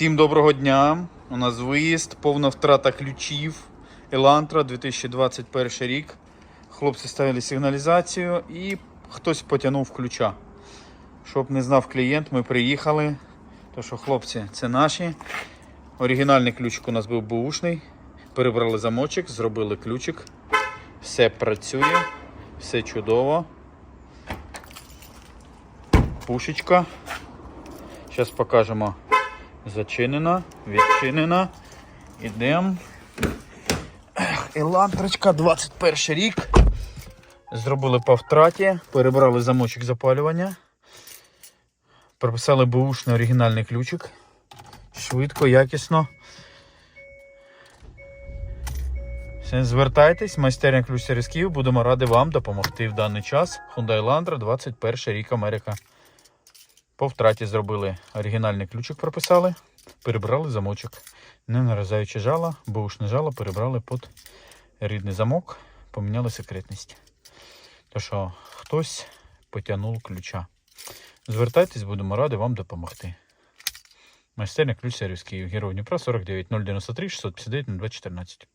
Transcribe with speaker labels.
Speaker 1: Всім доброго дня. У нас виїзд, повна втрата ключів. Елантра 2021 рік. Хлопці ставили сигналізацію і хтось потягнув ключа. Щоб не знав клієнт, ми приїхали. То що, хлопці, це наші. Оригінальний ключик у нас був бушний. Перебрали замочок, зробили ключик. Все працює, все чудово. Пушечка. Зараз покажемо. Зачинена, відчинена. Ідемо. Елантрочка, 21 рік. Зробили по втраті, перебрали замочок запалювання. Прописали бушний оригінальний ключик. Швидко, якісно. Звертайтесь, майстерня ключ сервісків. Будемо раді вам допомогти в даний час. Hyundai Elantra, 21 рік Америка. По втраті зробили оригінальний ключик, прописали, перебрали замочок. Не нарізаючи жало, бушне жало перебрали під рідний замок, поміняли секретність. То що хтось потягнув ключа. Звертайтесь, будемо раді вам допомогти. Майстерня ключ сервіс Київ, Герой Дніпра 49 093 659 0214.